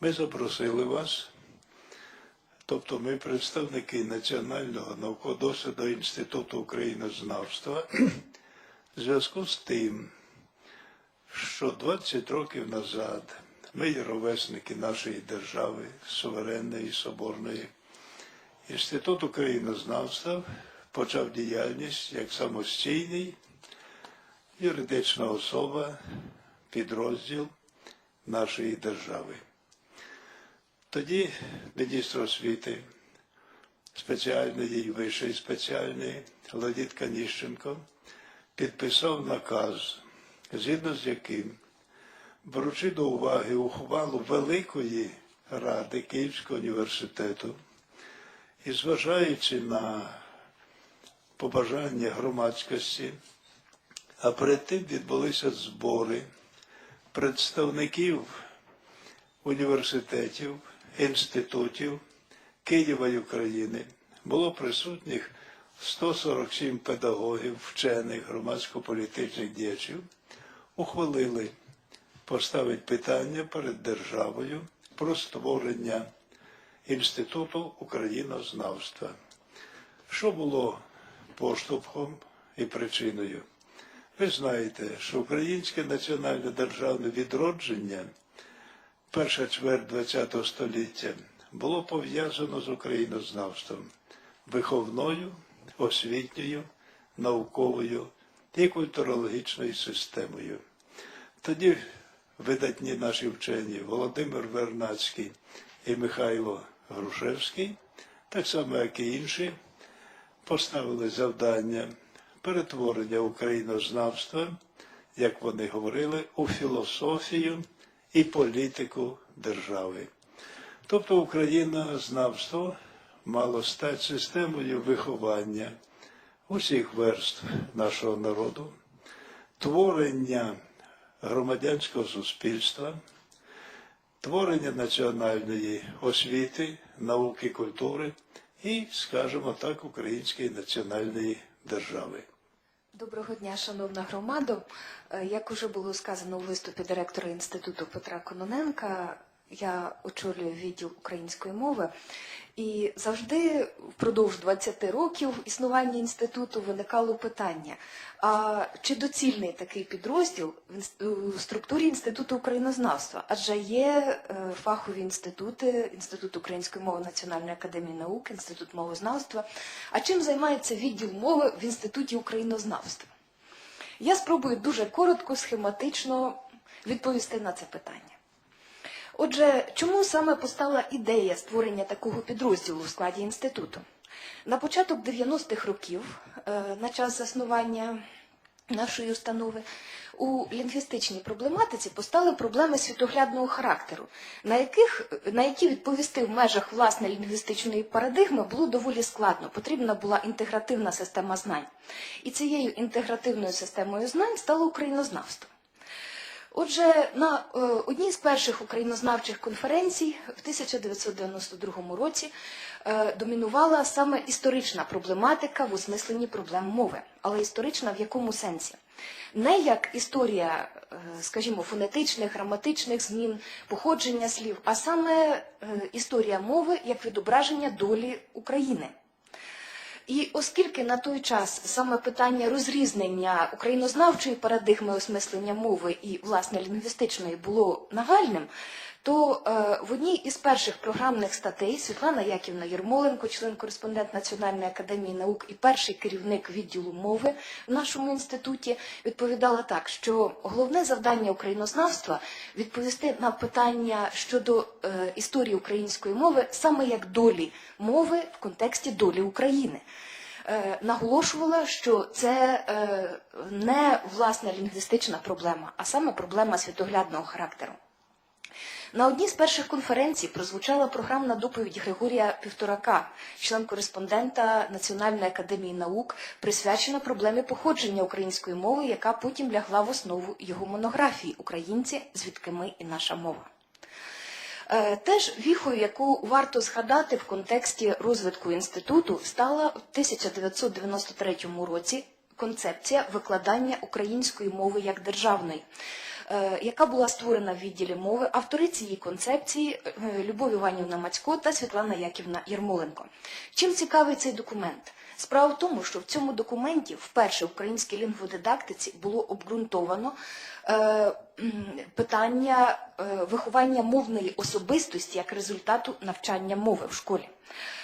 Ми запросили вас, тобто ми представники Національного науково-дослідного інституту українознавства, в зв'язку з тим, що 20 років назад ми є ровесники нашої держави, суверенної, соборної. Інститут українознавства почав діяльність як самостійний юридична особа, підрозділ нашої держави. Тоді міністр освіти спеціальної і вищої спеціальної Леонід Каніщенко підписав наказ, згідно з яким беручи до уваги ухвалу Великої Ради Київського університету і зважаючи на побажання громадськості, а перед тим відбулися збори представників університетів, інститутів Києва і України. Було присутніх 147 педагогів, вчених, громадсько-політичних діячів, ухвалили поставити питання перед державою про створення Інституту українознавства. Що було поштовхом і причиною? Ви знаєте, що українське національне державне відродження, перша чверть ХХ століття, було пов'язано з українознавством, виховною, освітньою, науковою і культурологічною системою. Тоді видатні наші вчені Володимир Вернацький і Михайло Грушевський, так само як і інші, поставили завдання перетворення українознавства, як вони говорили, у філософію і політику держави. Тобто українознавство мало стати системою виховання усіх верств нашого народу, творення громадянського суспільства, творення національної освіти, науки, культури і, скажімо так, української національної держави. Доброго дня, шановна громадо. Е, Як уже було сказано у виступі директора інституту Петра Кононенка, я очолюю відділ української мови, і завжди впродовж 20 років існування інституту виникало питання: а чи доцільний такий підрозділ в структурі інституту українознавства? Адже є е, фахові інститути, інститут української мови Національної академії наук, інститут мовознавства. А чим займається відділ мови в інституті українознавства? Я спробую дуже коротко, схематично відповісти на це питання. Отже, чому саме постала ідея створення такого підрозділу в складі інституту? На початок 90-х років, е, на час заснування нашої установи, у лінгвістичній проблематиці постали проблеми світоглядного характеру, на, яких, на які відповісти в межах власне лінгвістичної парадигми було доволі складно. Потрібна була інтегративна система знань. І цією інтегративною системою знань стало українознавство. Отже, на е, одній з перших українознавчих конференцій в 1992 році е, домінувала саме історична проблематика в осмисленні проблем мови. Але історична в якому сенсі? Не як історія, е, скажімо, фонетичних, граматичних змін, походження слів, а саме історія мови як відображення долі України. І оскільки на той час саме питання розрізнення українознавчої парадигми осмислення мови і власне лінгвістичної було нагальним, то е, в одній із перших програмних статей Світлана Яківна Єрмоленко, член-кореспондент Національної академії наук і перший керівник відділу мови в нашому інституті, відповідала так, що головне завдання українознавства відповісти на питання щодо е, історії української мови саме як долі мови в контексті долі України. Е, наголошувала, що це не власне лінгвістична проблема, а саме проблема світоглядного характеру. На одній з перших конференцій прозвучала програмна доповідь Григорія Півторака, член-кореспондента Національної академії наук, присвячена проблемі походження української мови, яка потім лягла в основу його монографії Українці, звідки ми і наша мова. Е, Теж віхою, яку варто згадати в контексті розвитку інституту, стала в 1993 році концепція викладання української мови як державної. Е, яка була створена в відділі мови. Автори цієї концепції е, Любов Іванівна Мацько та Світлана Яківна Єрмоленко. Чим цікавий цей документ? Справа в тому, що в цьому документі вперше в українській лінгводидактиці було обґрунтовано е, питання виховання мовної особистості як результату навчання мови в школі.